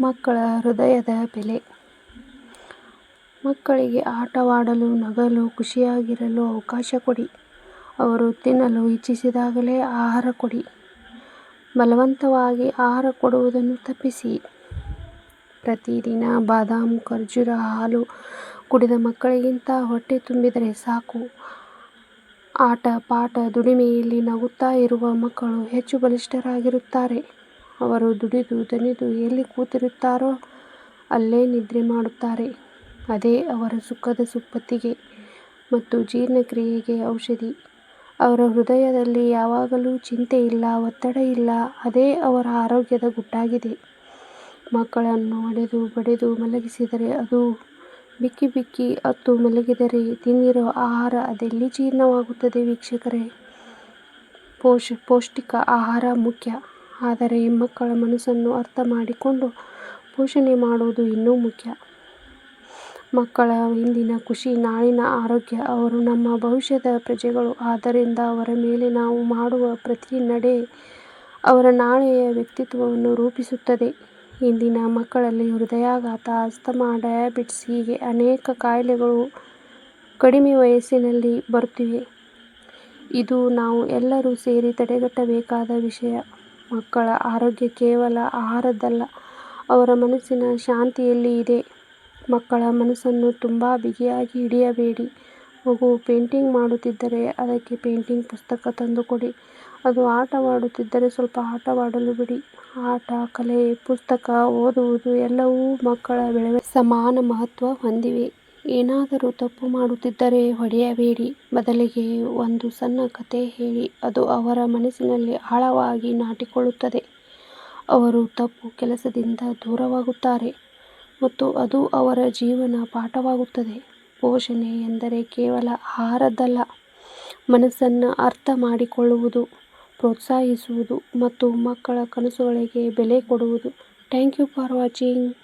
ಮಕ್ಕಳ ಹೃದಯದ ಬೆಲೆ. ಮಕ್ಕಳಿಗೆ ಆಟವಾಡಲು, ನಗಲು, ಖುಷಿಯಾಗಿರಲು ಅವಕಾಶ ಕೊಡಿ. ಅವರು ತಿನ್ನಲು ಇಚ್ಛಿಸಿದಾಗಲೇ ಆಹಾರ ಕೊಡಿ. ಬಲವಂತವಾಗಿ ಆಹಾರ ಕೊಡುವುದನ್ನು ತಪ್ಪಿಸಿ. ಪ್ರತಿದಿನ ಬಾದಾಮ್, ಖರ್ಜೂರ, ಹಾಲು ಕುಡಿದ ಮಕ್ಕಳಿಗಿಂತ ಹೊಟ್ಟೆ ತುಂಬಿದರೆ ಸಾಕು. ಆಟ, ಪಾಠ ದುಡಿಮೆಯಲ್ಲಿ ನಗುತ್ತಾ ಇರುವ ಮಕ್ಕಳು ಹೆಚ್ಚು ಬಲಿಷ್ಠರಾಗಿರುತ್ತಾರೆ. ಅವರು ದುಡಿದು ದಣಿದು ಎಲ್ಲಿ ಕೂತಿರುತ್ತಾರೋ, ಅಲ್ಲೇ ನಿದ್ರೆ ಮಾಡುತ್ತಾರೆ. ಅದೇ ಅವರ ಸುಖದ ಸುಪ್ಪತ್ತಿಗೆ ಮತ್ತು ಜೀರ್ಣಕ್ರಿಯೆಗೆ ಔಷಧಿ. ಅವರ ಹೃದಯದಲ್ಲಿ ಯಾವಾಗಲೂ ಚಿಂತೆ ಇಲ್ಲ, ಒತ್ತಡ ಇಲ್ಲ, ಅದೇ ಅವರ ಆರೋಗ್ಯದ ಗುಟ್ಟಾಗಿದೆ. ಮಕ್ಕಳನ್ನು ಹೊಡೆದು ಬಡಿದು ಮಲಗಿಸಿದರೆ ಅದು ಬಿಕ್ಕಿ ಬಿಕ್ಕಿ ಅತ್ತು ಮಲಗಿದರೆ ತಿನ್ನಿರೋ ಆಹಾರ ಅದೆಲ್ಲಿ ಜೀರ್ಣವಾಗುತ್ತದೆ ವೀಕ್ಷಕರೇ? ಪೋಷ, ಪೌಷ್ಟಿಕ ಆಹಾರ ಮುಖ್ಯ. ಆದರೆ ಮಕ್ಕಳ ಮನಸ್ಸನ್ನು ಅರ್ಥ ಮಾಡಿಕೊಂಡು ಪೋಷಣೆ ಮಾಡುವುದು ಇನ್ನೂ ಮುಖ್ಯ. ಮಕ್ಕಳ ಇಂದಿನ ಖುಷಿ, ನಾಳಿನ ಆರೋಗ್ಯ, ಅವರು ನಮ್ಮ ಭವಿಷ್ಯದ ಪ್ರಜೆಗಳು. ಆದ್ದರಿಂದ ಅವರ ಮೇಲೆ ನಾವು ಮಾಡುವ ಪ್ರತಿ ನಡೆ ಅವರ ನಾಳೆಯ ವ್ಯಕ್ತಿತ್ವವನ್ನು ರೂಪಿಸುತ್ತದೆ. ಇಂದಿನ ಮಕ್ಕಳಲ್ಲಿ ಹೃದಯಾಘಾತ, ಅಸ್ತಮಾ, ಡಯಾಬಿಟಿಸ್ ಹೀಗೆ ಅನೇಕ ಕಾಯಿಲೆಗಳು ಕಡಿಮೆ ವಯಸ್ಸಿನಲ್ಲಿ ಬರುತ್ತಿವೆ. ಇದು ನಾವು ಎಲ್ಲರೂ ಸೇರಿ ತಡೆಗಟ್ಟಬೇಕಾದ ವಿಷಯ. ಮಕ್ಕಳ ಆರೋಗ್ಯ ಕೇವಲ ಆಹಾರದ್ದಲ್ಲ, ಅವರ ಮನಸ್ಸಿನ ಶಾಂತಿಯಲ್ಲಿ ಇದೆ. ಮಕ್ಕಳ ಮನಸ್ಸನ್ನು ತುಂಬ ಬಿಗಿಯಾಗಿ ಹಿಡಿಯಬೇಡಿ. ಮಗು ಪೇಂಟಿಂಗ್ ಮಾಡುತ್ತಿದ್ದರೆ ಅದಕ್ಕೆ ಪೇಂಟಿಂಗ್ ಪುಸ್ತಕ ತಂದುಕೊಡಿ. ಅದು ಆಟವಾಡುತ್ತಿದ್ದರೆ ಸ್ವಲ್ಪ ಆಟವಾಡಲು ಬಿಡಿ. ಆಟ, ಕಲೆ, ಪುಸ್ತಕ, ಓದುವುದು ಎಲ್ಲವೂ ಮಕ್ಕಳ ಬೆಳವಣಿಗೆಗೆ ಸಮಾನ ಮಹತ್ವ ಹೊಂದಿವೆ. ಏನಾದರೂ ತಪ್ಪು ಮಾಡುತ್ತಿದ್ದರೆ ಹೊಡೆಯಬೇಡಿ. ಬದಲಿಗೆ ಒಂದು ಸಣ್ಣ ಕಥೆ ಹೇಳಿ, ಅದು ಅವರ ಮನಸ್ಸಿನಲ್ಲಿ ಆಳವಾಗಿ ನಾಟಿಕೊಳ್ಳುತ್ತದೆ. ಅವರು ತಪ್ಪು ಕೆಲಸದಿಂದ ದೂರವಾಗುತ್ತಾರೆ ಮತ್ತು ಅದು ಅವರ ಜೀವನ ಪಾಠವಾಗುತ್ತದೆ. ಪೋಷಣೆ ಎಂದರೆ ಕೇವಲ ಆಹಾರದ್ದಲ್ಲ, ಮನಸ್ಸನ್ನು ಅರ್ಥ ಮಾಡಿಕೊಳ್ಳುವುದು, ಪ್ರೋತ್ಸಾಹಿಸುವುದು ಮತ್ತು ಮಕ್ಕಳ ಕನಸುಗಳಿಗೆ ಬೆಲೆ ಕೊಡುವುದು. Thank you for watching.